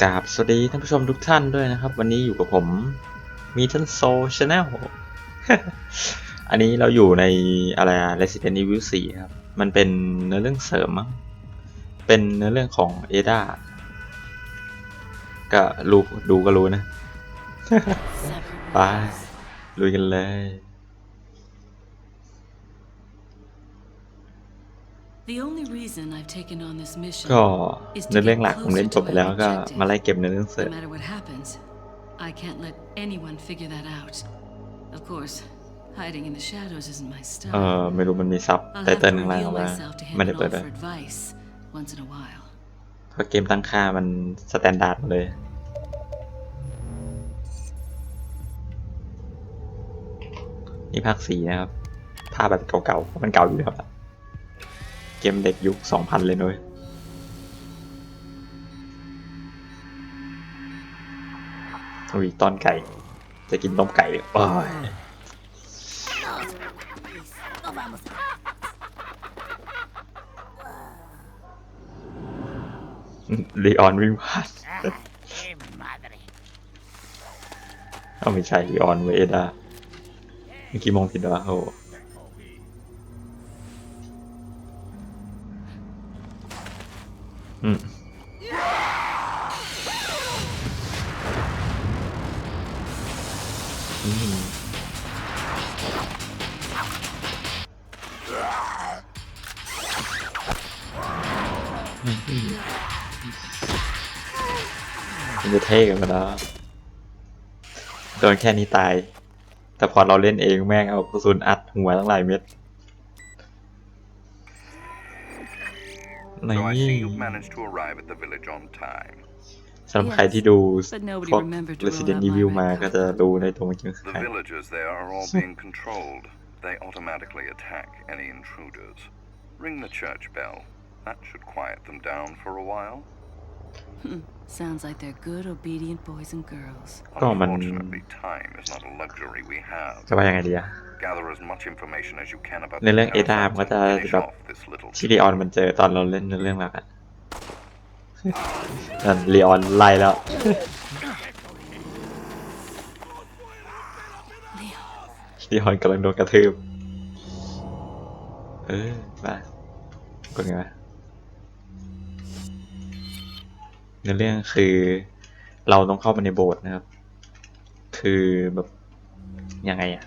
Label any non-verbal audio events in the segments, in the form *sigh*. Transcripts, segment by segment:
กราบสวัสดีท่านผู้ชมทุกท่านด้วยนะครับ วันนี้อยู่กับผมมีท่านโซชาแนลอันนี้เราอยู่ในอะไร Resident Evil 4 ครับ มันเป็นเนื้อเรื่องเสริมมั้งเป็นเนื้อเรื่องของเอดาก็รู้ดูก็รู้นะ ไปลุยกันเลย ก็เนื้อเรื่องหลักผมเล่นจบไปแล้วก็มาไล่เก็บเนื้อเรื่องเสริ no ม matter what happens, I can't let anyone figure that out. Of course, hiding in the shadows isn't my เอ style. อไม่รู้มันมีซับ I'll ไต have เติ้ล to ข้างล่าง reveal ว่า myself to ไม่ได้ Hammond เปิด all เลย for advice once in a while. เพราะเกมตั้งค่ามันสแตนดาร์ดหมดเลยนี่ภาคสีนะครับภาพแบบเก่าๆเพราะมันเก่าอยู่แล้วอะ เกมเด็กยุค 2000 เลยนุ้ยอุ้ยตอนไก่ จะกินต้มไก่โอ้ยลีออนวิ่งผ่านเอาไม่ใช่ลีออนเวเอดาเมื่อกี้มองผิดวะโอ้ อืมอืมมันจะเท่กันมาแล้วโดนแค่นี้ตาย แต่พอเราเล่นเองแม่งเอากระสุนอัดหัวตั้งหลายเม็ด So I นี่ see you've managed to arrive at the village on time. สำหรับใครที่ดู but nobody พวก remembered to roll Resident out my Evil red มาก็จะรู้ในตัวมันจริงคือ The ใคร villagers there are all *laughs* being controlled. They automatically attack any intruders. Ring the church bell. That should quiet them down for a while. Sounds like they're good, obedient boys and girls. ก็มัน Unfortunately, time is not a luxury we have. จะว่ายังไงดีอะ Gather as much information as you can about ในเรื่อง the เอดา parasites มันก็จะ and finish แบบ off this little ที่ลีออนมันเจอตอนเราเล่นในเรื่องหลักอะนั่นลีออนไล่แล้วลีออนกำลังโดนกระทืบ เออมาเป็นไงวะ ในเรื่องคือเราต้องเข้าไปในโบสถ์นะครับ คือแบบยังไงอะ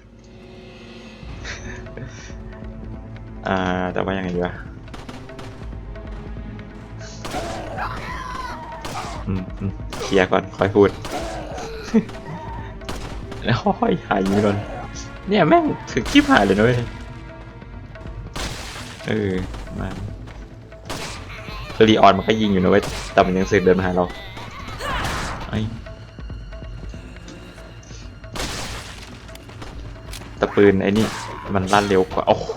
อ่าแต่ว่ายังไงดีวะอืมอืมเคลียร์ก่อนค่อยพูด แล้วค่อยหายยิงก่อนเนี่ยแม่งถึงคลิปหายเลยนะเว้ยเออมา คือรีออนมันก็ยิงอยู่นะเว้ยแต่มันยังเสือกเดินมาหาเราไอ้แต่ปืนไอ้นี่มันลั่นเร็วกว่าโอ้โห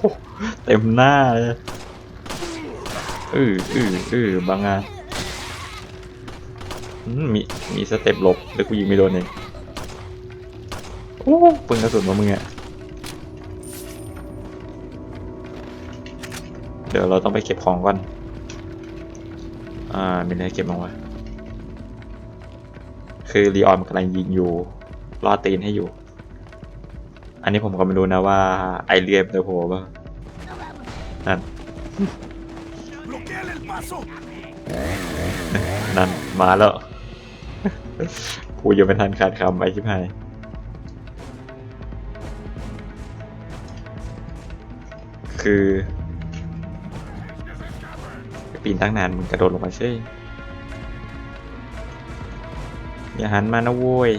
เต็มหน้าเลยอืออืออือบางงานอืมมีมีสเต็ปหลบแล้วกูยิงไม่โดนเองโอ้ปืนกระสุนมามึงอะเดี๋ยวเราต้องไปเก็บของก่อน อ่ามีอะไรเก็บบ้างวะ คือรีออนกำลังยิงอยู่ล่อตีนให้อยู่ อันนี้ผมก็ไม่รู้นะว่า ไอเรียมจะโผล่ป่ะนั่น นั่น มาแล้วกูยังไม่ทันขาดคำไอ้ชิบหายคือ ปีนตั้งนานมึงกระโดดลงมาใช่อย่าหันมานะโว้ย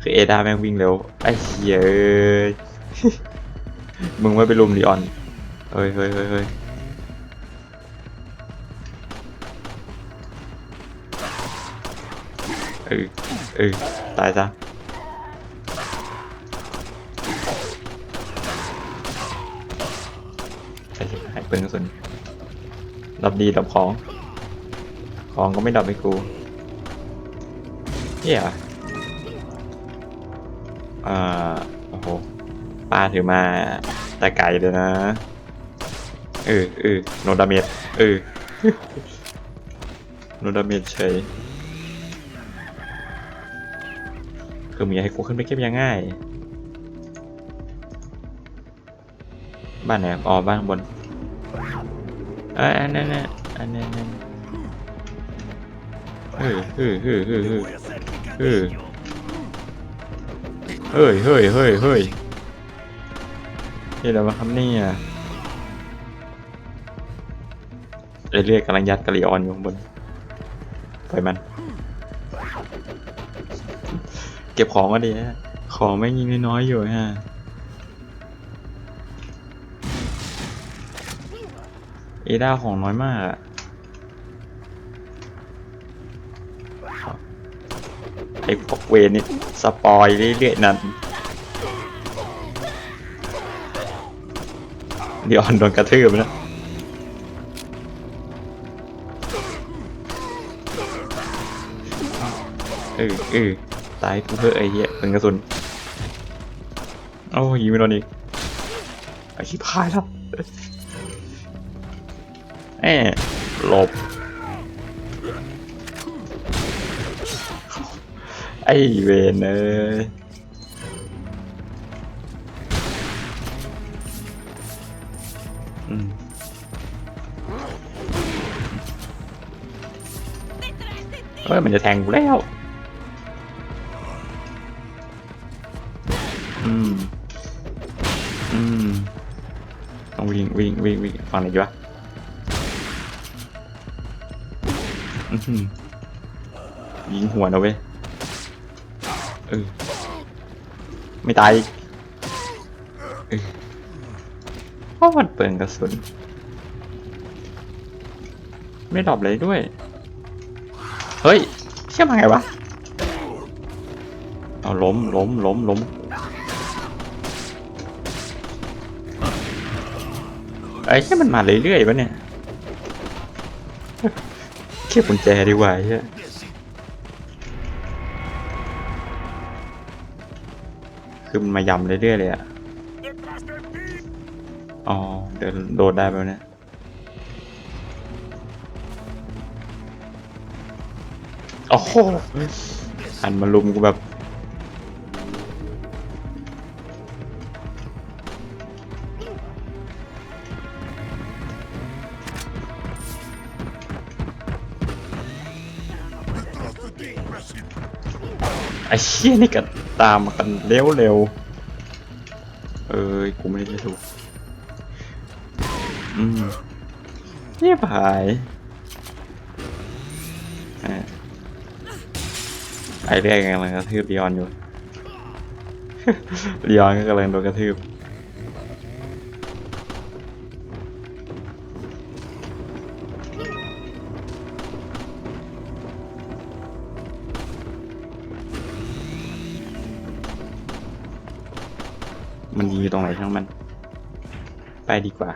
คือเอดาแม่งวิ่งเร็ว ไอ้เหี้ยเอ้ยมึงไม่ไปลุมลีออน เฮ้ยเฮ้ยเฮ้ยเฮ้ยเออเออตายซะไอ้ชิบหายปืนกระสุน ดับดีดับของ ของก็ไม่ดับให้กูเหี้ยอ่าโอ้โหป้าถือมาแต่ไกลเลยนะเออเออโนดาเมจเออโนดาเมจเฉยคือมีให้กูขึ้นไปเก็บยังง่าย บ้านไหนอ๋อบ้านข้างบน อ้ยอันนั้นน่ะอันนั้นนั่นเฮ้ยเฮ้ยเฮ้ยเฮ้ยเฮ้ยเฮ้ยเฮ้ยเฮ้ยเฮ้ยเฮ้ยนี่อะไรวะครับเนี่ยเรื่อยๆกำลังยัดกะลีออนอยู่ข้างบนปล่อยมัน เก็บของก็ดีฮะของไม่ยิงน้อยๆอยู่ฮะ เอด้าของน้อยมากอะไอ้พวกเวนี่สปอยเรื่อยๆนั่นเดี๋ยวออนโดนกระทืบนะเออเออตายกูเถอไอ้เหี้ยเป็นกระสุน โอ้ยยิงไม่โดนอีกไอ้ชิบหายแล้ว แอบหลบ ไอเวนเอ้ยอืมเฮ้ยมันจะแทงกูแล้ว อืม อืมต้องวิ่งวิ่งวิ่งวิ่งฟังอะไหนดีวะ อื้อหือยิงหัวนะเว้ยเออไม่ตายอีกเออเพราะมันเปลืองกระสุน ไม่ดรอปเลยด้วย เฮ้ย เชื่อมาไงวะ เอาล้มล้มล้มล้มไอ้แค่มันมาเรื่อยๆวะเนี่ย ก็บกุญแจดีกว่าเฮียคือมันมายำเรื่อยๆเลยอะอ๋อ เดินโดดได้แบบนี้โอ้โหอันมาลุมกูแบบ ชี่ยนี่กันตามมากันเร็วเร็วๆเอ้ยกูไม่ได้ถูกอืมเงียบหายไอ้เรียกกำลังกระทืบลีออนอยู่ลีออนก็กำลังโดนกระทืบ มันยิงอยู่ตรงไหนช่างมัน ไปดีกว่า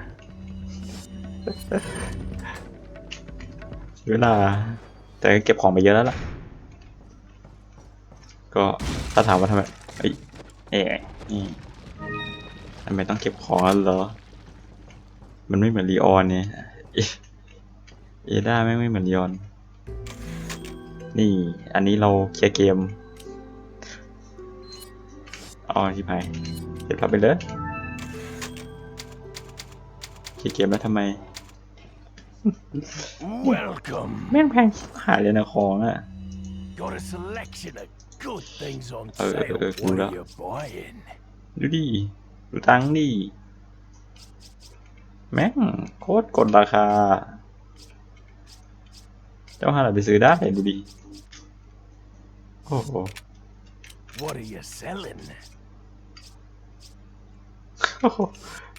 เวลา แต่ก็เก็บของไปเยอะแล้วล่ะ ก็ถ้าถามว่าทำไมเอ้ยเอ๊ะนี่ทำไมต้องเก็บของแล้วเหรอ มันไม่เหมือนลีออนเนี่ยเอเอด้าไม่งไม่เหมือนลีออน นี่ อันนี้เราเคลียร์เกมอ๋อชิบหาย เก็บเราไปเลยเคลียร์เกมแล้วทำไม Welcome. แม่งแพงชิบหายเลยนะของอะ Got a selection of good things on Uh, uh, sale. uh, What uh. are you buying? ดูดิ ดูตังค์ดิ แม่งโคตรกดราคา เจ้าหาอะไรไปซื้อได้ดูดิ โอ้โห What are you selling? โอ้โห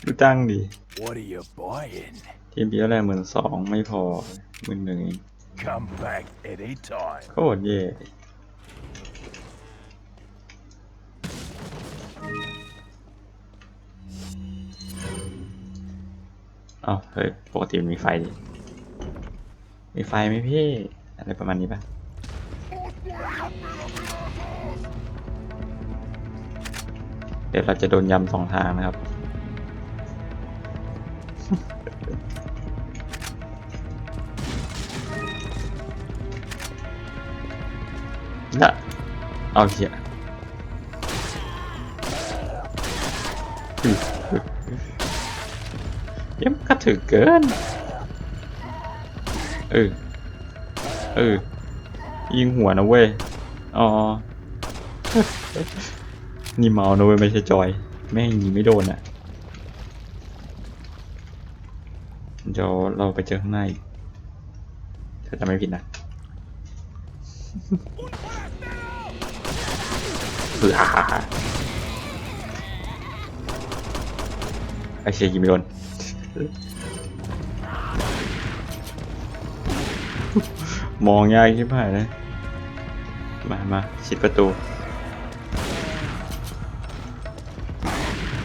ดูตังค์ดิ What are you buying? ทีมเดียวแรกหมื่นสองไม่พอหมื่นหนึ่งเอง Come back anytime. โคตรเย่เอาเฮ้ยปกติมันมีไฟดิมีไฟไหมพี่ อะไรประมาณนี้ปะเดี๋ยวเราจะโดนยำสองทางนะครับ อนะเอาเหี้ยอื้ออื้อเยังกระถือเกิน เออ เออ ยิงหัวนะเว้ย อ๋อ นี่เมานะเว้ยไม่ใช่จอย แม่งยิงไม่โดนอะ เราไปเจอข้างในอีกถ้าจะไม่ผิดนะเบื่อไอเชียยิงไม่โดนมองยากที่ผ่านเลยมามาชิดประตู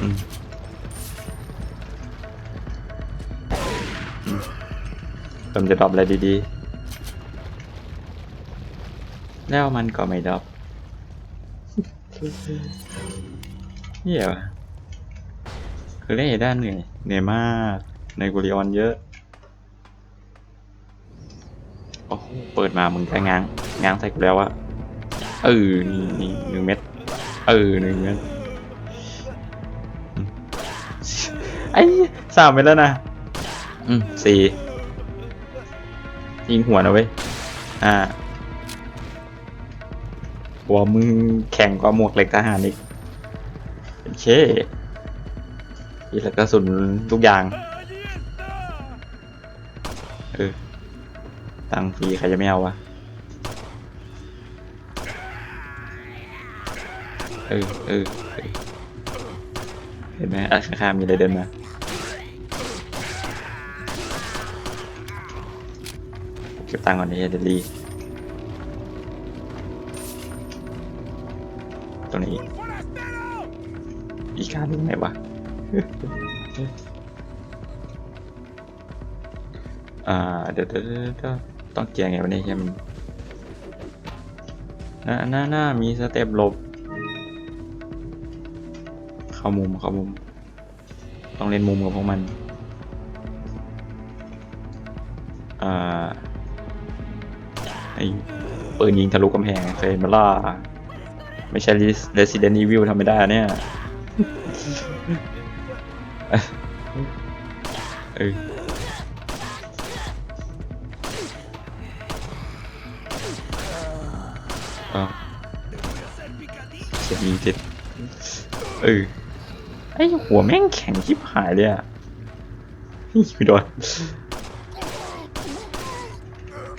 อืม เริ่มจะดรอปอะไรดีๆ แล้วมันก็ไม่ดรอปเหี้ยวะคือเล่นด้านเหนื่อยเหนื่อยมากในกุริออนเยอะ โอ้โห เปิดมามึงจะง้าง ง้างใส่กูแล้วอะเออนี่นี่หนึ่งเม็ด เออหนึ่งเม็ดอืมไอ้สามเม็ดแล้วนะ อืมสี่ ยิงหัวนะเว้ย อ่าหัวมึงแข่งกว่าหมวกเหล็กทหารอีกโอเคอีแล้วกระสุนทุกอย่าง เออ ตังฟรีใครจะไม่เอาวะ เออเออเห็นไหมอะข้ามีอะไรเดินมา ก็บตังค์ก่อนนี้เดยวรีตรงนี้อีกการหนึงไหนวะอ่าเดี๋ยวเดี๋ยวต้องเกียร์ไงวะเนี่ยใช่มันหน้าหน้าหน้ามีสเต็ปหลบ เข้ามุมเข้ามุม ต้องเล่นมุมกับพวกมัน ปืนยิงทะลุกำแพงเคยมาล่า ไม่ใช่ Resident Evil ทำไม่ได้เนี่ยเอออ้าวเสียงยิงติดเออไอหัวแม่งแข็งชิบหายเลยอะฮิไม่โดน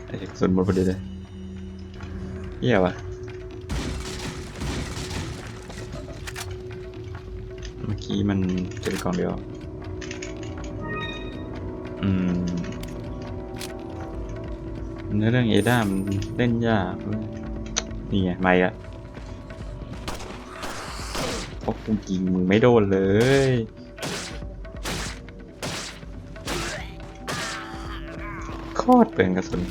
ไอ้กระสุนหมดพอดีเลย หี้ยวะเมื่อกี้มันเจอกล่องเดียว อืมเนื้อเรื่องเอดามันเล่นยากเว้ยนี่ไงไม่อะเพราะกูยิงมึงไม่โดนเลยโคตรเปลืองกระสุน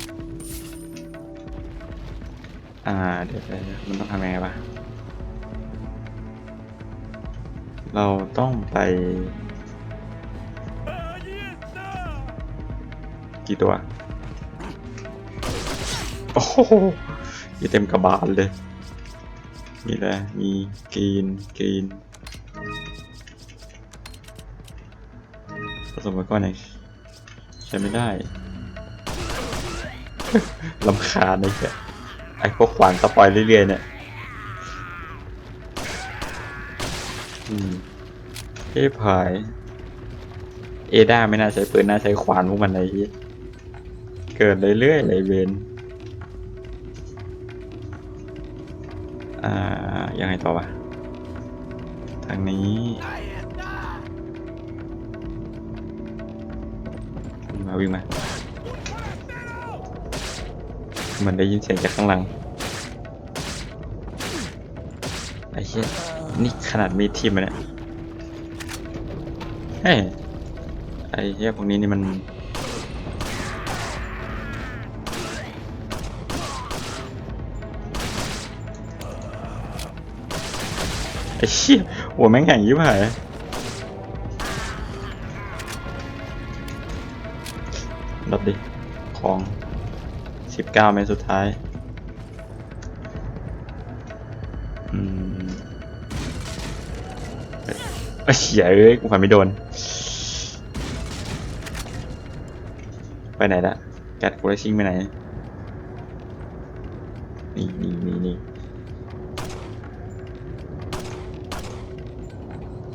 อ่าเดี๋ยวมันต้องทำยังไงวะเราต้องไป กี่ตัว โอ้โหมีเต็มกระบาลเลยมีอะไรมีกรีนกรีนผสมกันก่อนหน่อยใช้ไม่ได้ลำคาญไอ้แก ไอ้พวกขวานสปอยเรื่อยๆเนี่ยอืมเอ้พาย เอด้าไม่น่าใช้ปืนน่าใช้ขวานพวกมันไอ้เหี้ยเกิดเรื่อยๆเลยเวนอ่า ยังไงต่อวะ ทางนี้มาวิ่งมา มันได้ยินเสียงจากข้างหลังไอ้เหี้ยนี่ขนาดมีทีมมันเนี่ยเฮ้ยไอ้เหี้ยพวกนี้นี่มันไอ้เหี้ยหัวแม่งแข็งยิบหายรับดิ ของ สิบเก้าเมตรสุดท้ายอืมเอ้ยเอ้ยเหี้ยเอ้ยกูฟันไม่โดน ไปไหนละแกดกูได้ชิงไปไหน นี่นี่นี่นี่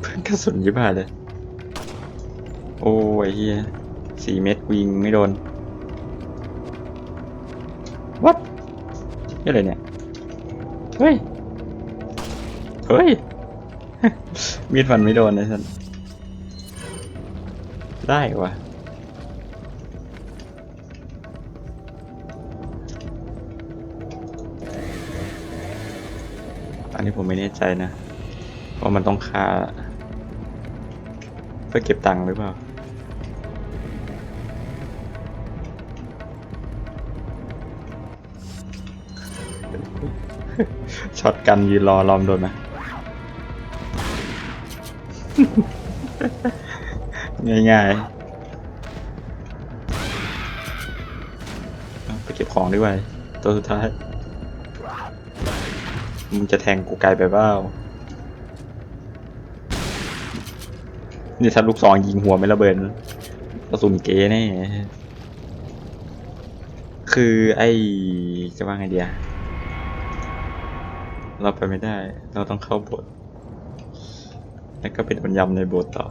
เพื่อนกระสุนยิบหายเลย โอ้ยเฮียสี่เม็ดกูยิงไม่โดน อะไรเนี่ย เฮ้ย เฮ้ย มีดฟันไม่โดนเลยท่านได้วะอันนี้ผมไม่แน่ใจนะ ว่ามันต้องค่า เพื่อเก็บตังค์หรือเปล่า ช็อตกันยืนรอลอมโดนไหมง่ายๆ ไปเก็บของดีกว่าตัวสุดท้าย มึงจะแทงกูไกลไปเปล่านี่ถ้าลูกซองยิงหัวไม่ระเบิดกระสุนเก๋แน่ คือไอจะว่าไงเดีย เราไปไม่ได้ เราต้องเข้าโบสถ์แล้วก็เป็นบรรยำในโบสถ์ต่อ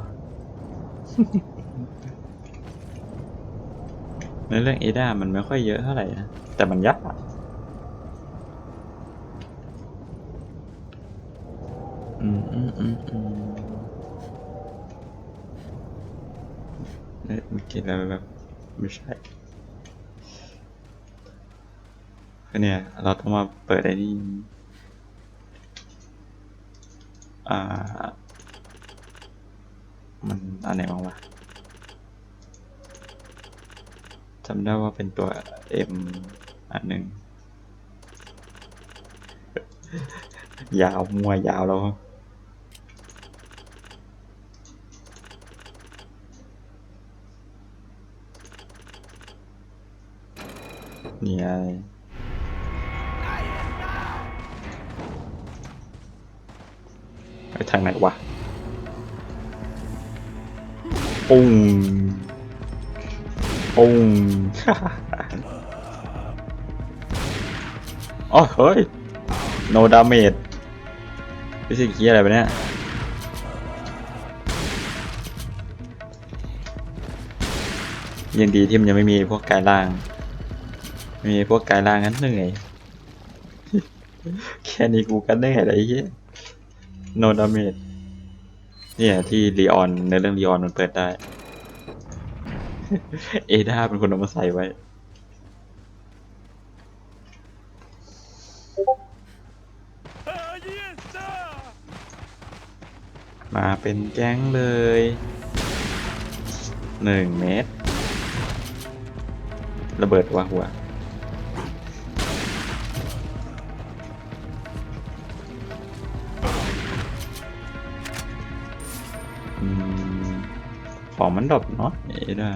ในเรื่องเอดามันไม่ค่อยเยอะเท่าไหร่นะ แต่มันยักษ์อะอืมอืมอืมอืมเอ๊ะเมื่อกี้เราแบบไม่ใช่คือเนี่ย เราต้องมาเปิดไอ้นี่ อ่า มันอันไหนบ้างวะจำได้ว่าเป็นตัว M อันหนึ่งยาวมัวยาวแล้วนี่ไง ไปทางไหนวะปุ้งปุ้งอ๋อเฮ้ย no damage ไม่ใช่ขี้อะไรไปเนี่ยยังดีที่มันยังไม่มีพวกกายล่างไม่มีพวกกายล่างงั้นเหนื่อย แค่นี้กูก็เหนื่อยเลยไอ้ หี้ย no damage เนี่ยที่รีออนในเรื่องรีออนมันเปิดได้ เอดาเป็นคนเอามาใส่ไว้ มาเป็นแก๊งเลยหนึ่งเมตร ระเบิดว่าหัว ของมันดรอปเนาะเอ๊ะได้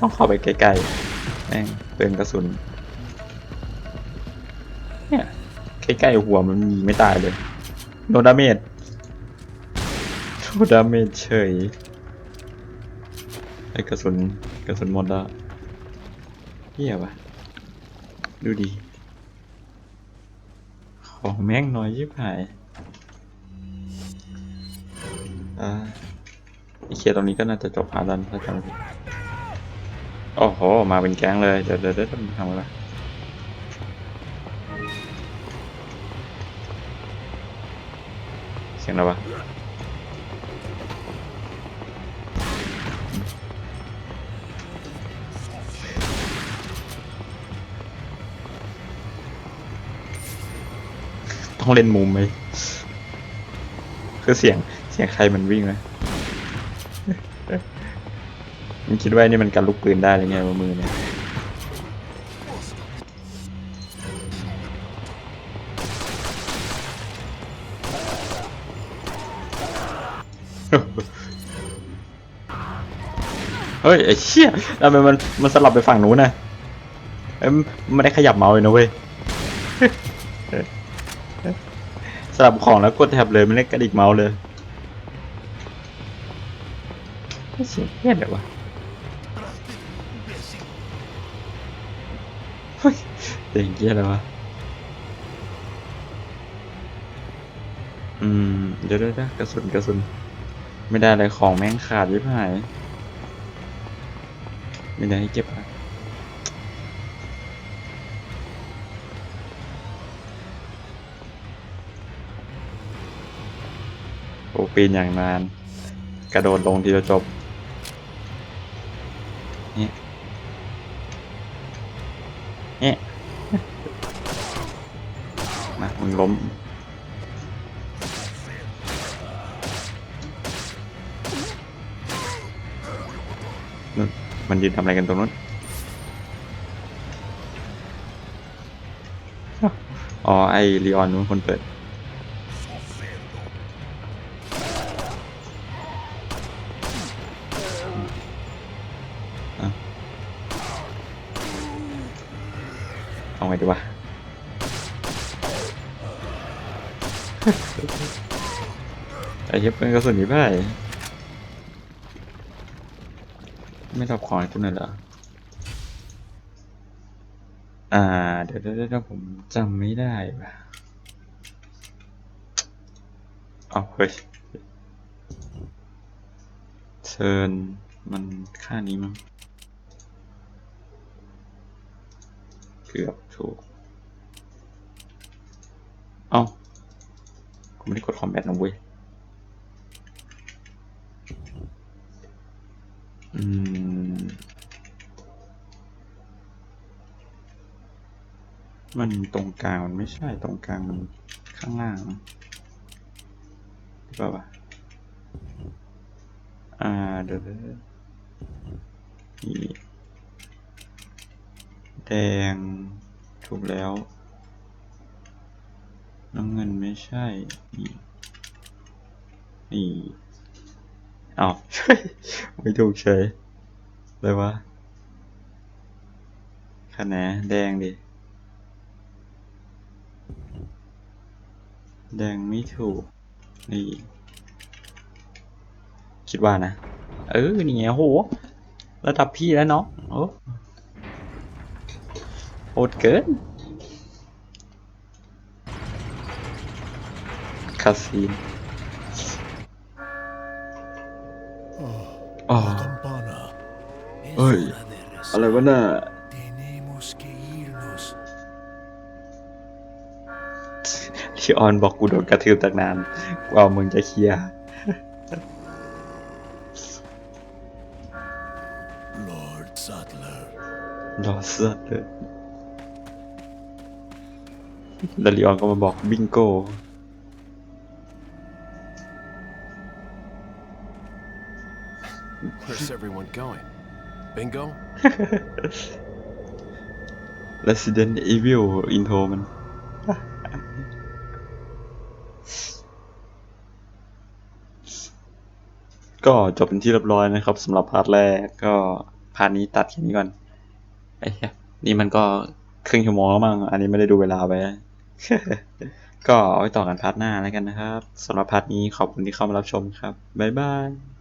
ต้องเข้าไปใกล้ๆแม่งเปลืองกระสุน เนี่ยใกล้ๆหัวมันมีไม่ตายเลย โดนดาเมจโดนดาเมจเฉยไอ้กระสุนกระสุนหมดแล้วเหี้ยวะดูดี ของแม่งน้อยยิบหาย อเคตรงนี้ก็น่าจะจบพาร์ทแล้วถ้าจำไม่ผิดโอ้โห มาเป็นแก๊งเลย เดี๋ยวเดี๋ยวเดี๋ยวทำอะไรเสียงอะไรวะต้องเล่นมุมไหมคือเสียงเสียงใครมันวิ่งไห มันคิดว่านี่มันกันลูกปืนได้หรือไงมือเนี่ยเฮ้ยไอ้เชี่ยทำไมมันมันสลับไปฝั่งนู้นนะเอ้ยมันไม่ได้ขยับเมาส์เลยนะเว้ยสลับของแล้วกดแท็บเลยไม่เล่นกระดิกเมาส์เลยไม่เสียเพี้ยนเลยวะ เฮ้ยเสียงเกียอะไรวะ อืม เดี๋ยวเดี๋ยวกระสุนกระสุน ไม่ได้อะไรของแม่งขาดยิบหายไม่ได้ให้เก็บอะโอปีนอย่างนาน กระโดดลงทีละจบ เนี่ยเนี่ย มามึงล้มนู่นมันยืนทำอะไรกันตรงนู้น อ๋อ ไอรีออนนู้นคนเปิด เหี้ยเป็นกระสุนนี้ไปไม่รับของให้คุณหน่อยเหรอ อ่า เดี๋ยวเดี๋ยวผมจำไม่ได้ว่ะเอาเฮ้ยเชิญมันค่านี้มั้งเกือบถูก เอ้ากูไม่ได้กดคอมแบทนะเว้ย อืม มันตรงกลางมันไม่ใช่ตรงกลางมันข้างล่างหรือเปล่าวะอ่าเดี๋ยวเดี๋ยวเดี๋ยวนี่แดงถูกแล้ว น้ำเงินไม่ใช่ นี่นี่ เอาไม่ถูกเฉยเลยวะคะแนนแดงดิ แดงไม่ถูก นี่ คิดว่านะ เออ นี่ไงโห ระดับพี่แล้วเนาะโอ้โหดเกิน คาซีน อ๋อ Campana. Es Ay. hora de อะไร rezar. วะน่ะ Tenemos que irnos. ชิออนบอกกูโดนกระทืบตั้งนานกว่ามึงจะเคลียร์ Lord Sattler. รอเสื้อเลยแล้วลีออนก็มาบอกบิงโก้ everyone going? Bingo? Resident Evil อินโทรมัน ก็จบเป็นที่เรียบร้อยนะครับสำหรับพาร์ทแรกก็พาร์ทนี้ตัดแค่นี้ก่อนไอ้เหี้ยนี่มันก็ครึ่งชั่วโมงแล้วมั้งอันนี้ไม่ได้ดูเวลาไป ก็เอาไว้ต่อกันพาร์ทหน้าแล้วกันนะครับสำหรับพาร์ทนี้ขอบคุณที่เข้ามารับชมครับ บ๊ายบาย